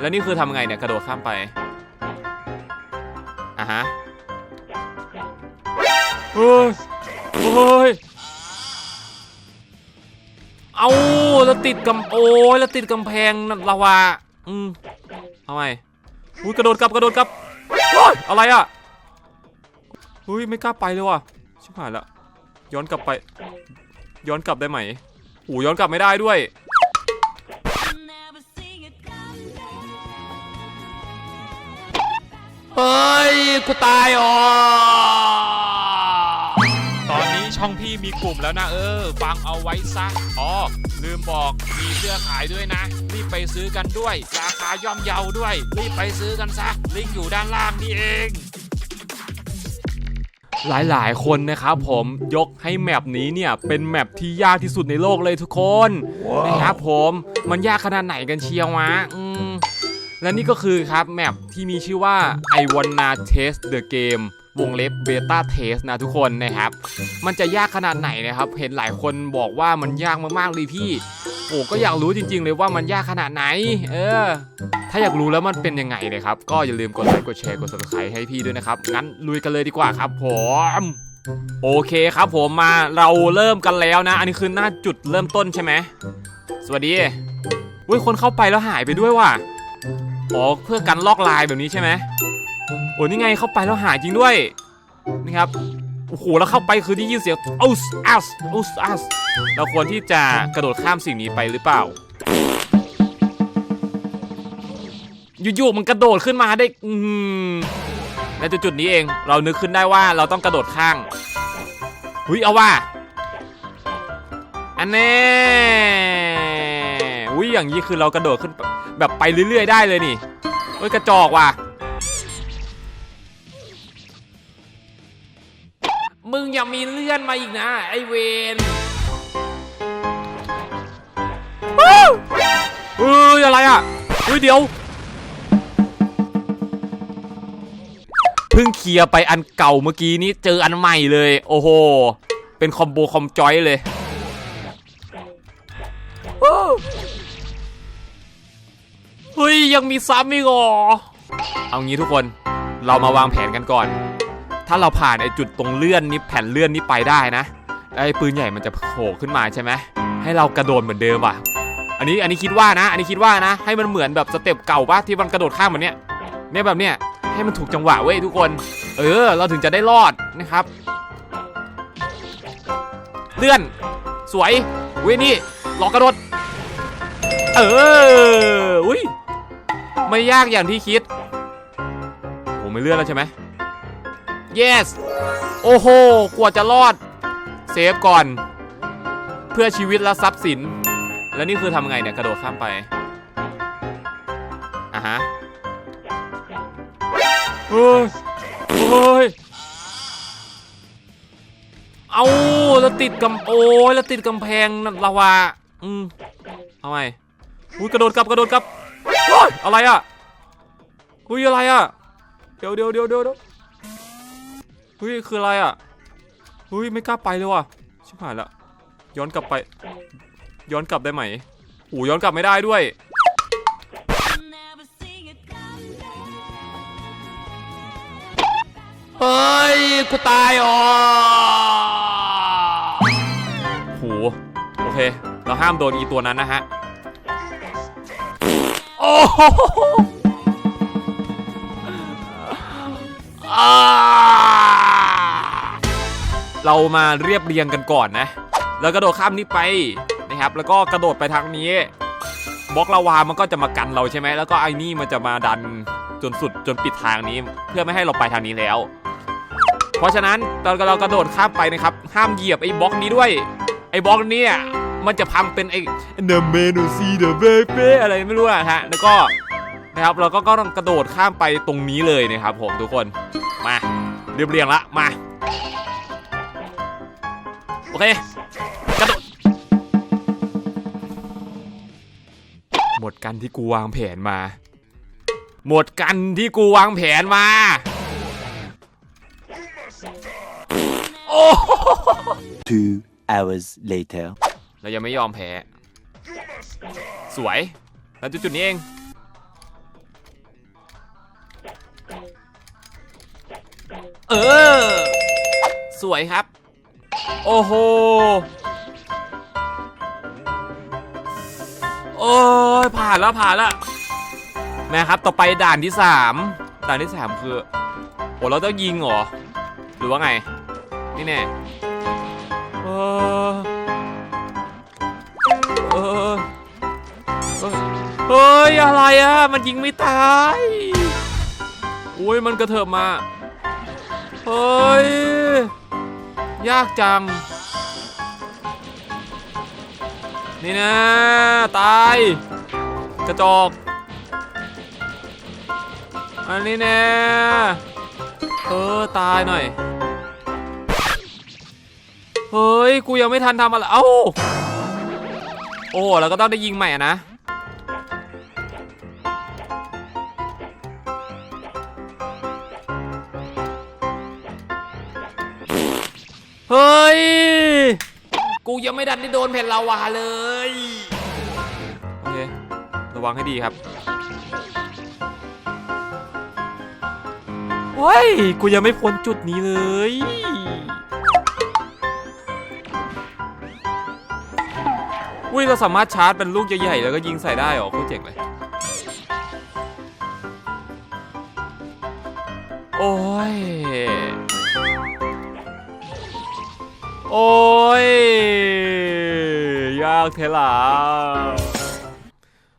แล้วนี่คือทำไงเนี่ยกระโดดข้ามไปอะฮะเฮ้ยเฮ้ยเอาแล้วติดกำโอ้ยแล้วติดกำแพงลาวาอืมเอาไงอุ้ยกระโดดกลับกระโดดกลับเฮ้ยอะไรอะเฮ้ยไม่กล้าไปเลยว่ะชิบหายละย้อนกลับไป ย้อนกลับได้ไหมโอ้ย้อนกลับไม่ได้ด้วย ฮ้ย กูตายอ๋อตอนนี้ช่องพี่มีกลุ่มแล้วนะเออ ฟังเอาไว้ซะอ๋อลืมบอกมีเสื้อขายด้วยนะ รีบไปซื้อกันด้วย ราคาย่อมเยาด้วย รีบไปซื้อกันซะ ลิงก์อยู่ด้านล่างนี่เอง หลายๆ คนนะครับผมยกให้แมปนี้เนี่ย เป็นแมปที่ยากที่สุดในโลกเลยทุกคน นะครับผมมันยากขนาดไหนกันเชียววะอืม และนี่ก็คือครับแมปที่มีชื่อว่า I wanna test the game วงเล็บ beta test นะทุกคนนะครับ มันจะยากขนาดไหนนะครับ เห็นหลายคนบอกว่ามันยากมากๆเลยพี่ โอ้ก็อยากรู้จริง ๆ เลยว่ามันยากขนาดไหน เออ ถ้าอยากรู้แล้วมันเป็นยังไงนะครับ ก็อย่าลืมกดไลค์กดแชร์กด subscribe ให้พี่ด้วยนะครับ งั้นลุยกันเลยดีกว่าครับผมโอเคครับผมมาเราเริ่มกันแล้วนะ อันนี้คือหน้าจุดเริ่มต้นใช่ไหมสวัสดีเว้ยคนเข้าไปแล้วหายไปด้วยว่ะ อ๋อเพื่อกันลอกลายแบบนี้ใช่ไหมโอ้นี่ไงเข้าไปแล้วหายจริงด้วยนี่ครับโอ้โหแล้วเข้าไปคือที่ยินเสียงอุสอัสอุสอัสเราควรที่จะกระโดดข้ามสิ่งนี้ไปหรือเปล่าอยู่ๆมันกระโดดขึ้นมาได้อืมในจุดนี้เองเรานึกขึ้นได้ว่าเราต้องกระโดดข้างหุยเอาว่าอันแน่ อย่างนี้คือเรากระโดดขึ้นแบบไปเรื่อย ๆ ได้เลยนี่เฮ้ยกระจอกว่ะ มึงอย่ามีเลื่อนมาอีกนะ ไอเวนเฮ้ยอะไรอะเฮ้ยเดี๋ยวเพิ่งเคลียร์ไปอันเก่าเมื่อกี้นี้เจออันใหม่เลย โอ้โห เป็นคอมโบคอมจอยเลย ฮ้ยยังมีซ้ำอีกเหรอเอางี้ทุกคนเรามาวางแผนกันก่อน ถ้าเราผ่านไอ้จุดตรงเลื่อนนี้แผ่นเลื่อนนี้ไปได้นะไอ้ปืนใหญ่มันจะโผล่ขึ้นมาใช่ไหมให้เรากระโดดเหมือนเดิมอะ อันนี้อันนี้คิดว่านะ อันนี้คิดว่านะ ให้มันเหมือนแบบสเต็ปเก่าปะที่มันกระโดดข้ามเหมือนเนี้ยเนี่ยแบบเนี้ยให้มันถูกจังหวะเว้ยทุกคน เออ เราถึงจะได้รอดนะครับ เลื่อน สวยเว้ยนี่หลองกระโดด เออ อุ้ย ไม่ยากอย่างที่คิดโอ้ไม่เลื่อนแล้วใช่ไหม yes โอ้โหกว่าจะรอด เซฟก่อน เพื่อชีวิตและทรัพย์สิน แล้วนี่คือทำไงเนี่ย กระโดดข้ามไปอะฮะเฮ้ยเฮ้ยเอาแล้วติดกำโอ้ยแล้วติดกำแพงลาวาอืมเอาไงอุ้ยกระโดดกลับกระโดดกลับ เฮ้ยอะไรอะอุ้ยอะไรอะเดี๋ยวเดี๋ยวเดี๋ยวเดี๋ยวเดี๋ยวเฮ้ยคืออะไรอะเฮ้ยไม่กล้าไปเลยว่ะชิบหายละย้อนกลับไป ย้อนกลับได้ไหมโอ้ย้อนกลับไม่ได้ด้วยเฮ้ยกูตายอ๋อโหโอเค เราห้ามโดนอีตัวนั้นนะฮะ โอ้โหเรามาเรียบเรียงกันก่อนนะ แล้วกระโดดข้ามนี้ไปนะครับ แล้วก็กระโดดไปทางนี้บล็อกลาวามันก็จะมากันเราใช่ไหม แล้วก็ไอ้นี่มันจะมาดันจนสุดจนปิดทางนี้ เพื่อไม่ให้เราไปทางนี้แล้ว เพราะฉะนั้นตอนเรากระโดดข้ามไปนะครับ ห้ามเหยียบไอ้บล็อกนี้ด้วย ไอ้บล็อกเนี้ มันจะพังเป็นไอ้เดเมนูซีเดเบเปอะไรไม่รู้อะฮะแล้วก็นะครับเราก็ก็ต้องกระโดดข้ามไปตรงนี้เลยนะครับผมทุกคนมาเรียบเรียงละมาโอเคกระโดดหมดกันที่กูวางแผนมา หมดกันที่กูวางแผนมาโอ้ Two hours later. เรายังไม่ยอมแพ้ สวยแล้วจุดจุดนี้เอง เออ สวยครับ โอ้โห โอ้ยผ่านแล้วผ่านแล้วนะครับ ต่อไปด่านที่ 3 ด่านที่ 3 คือ โอ้เราต้องยิงเหรอ หรือว่าไง นี่แน่ เฮ้ยอะไรอะ มันยิงไม่ตายอุ้ยมันกระเถิบมาเฮ้ยยากจัง นี่นะ ตาย กระจอกอันนี้แน่เออ ตายหน่อย เฮ้ย กูยังไม่ทันทำอะไร เอ้า โอ้ แล้วก็ต้องได้ยิงใหม่นะ เฮ้ย กูยังไม่ดันได้โดนแผ่นลาวาเลย โอเค ระวังให้ดีครับเฮ้ย กูยังไม่พ้นจุดนี้เลย อุ้ย เราสามารถชาร์จเป็นลูกใหญ่ๆ แล้วก็ยิงใส่ได้เหรอโคตรเจ๋งเลย โอ้ย โอ้ย ยากเทล่ะ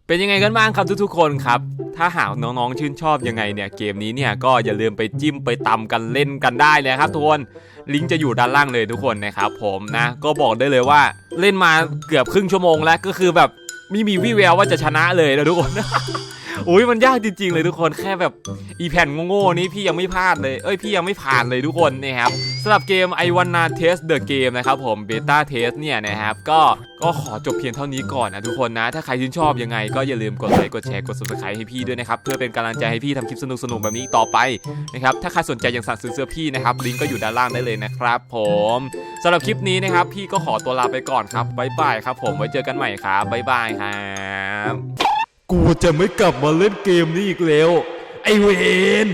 เป็นยังไงกันบ้างครับทุกๆคนครับ ถ้าหากน้องๆชื่นชอบยังไงเนี่ยเกมนี้เนี่ยก็อย่าลืมไปจิ้มไปตำกันเล่นกันได้เลยครับทุกคนลิงก์จะอยู่ด้านล่างเลยทุกคนนะครับผมนะก็บอกได้เลยว่าเล่นมาเกือบครึ่งชั่วโมงแล้วก็คือแบบไม่มีวี่แววว่าจะชนะเลยนะทุกคน อุ้ยมันยากจริง ๆ เลยทุกคนแค่แบบอีแผ่นโง่ๆนี้พี่ยังไม่พลาดเลยเอ้ยพี่ยังไม่ผ่านเลยทุกคนนะครับสำหรับเกม I wanna test the game นะครับผม beta test เนี่ยนะครับก็ก็ขอจบเพียงเท่านี้ก่อนนะทุกคนนะ ถ้าใครชื่นชอบยังไงก็อย่าลืมกดไลค์กดแชร์กด subscribe ให้พี่ด้วยนะครับเพื่อเป็นกำลังใจให้พี่ทำคลิปสนุกๆแบบนี้ต่อไปนะครับถ้าใครสนใจอยากสั่งซื้อเสื้อพี่นะครับลิงก์ก็อยู่ด้านล่างได้เลยนะครับ ผมสำหรับคลิปนี้นะครับพี่ก็ขอตัวลาไปก่อนครับบ๊ายบายครับ ผมไว้เจอกันใหม่ครับบ๊ายบายครับ กูจะไม่กลับมาเล่นเกมนี้อีกแล้ว ไอเวน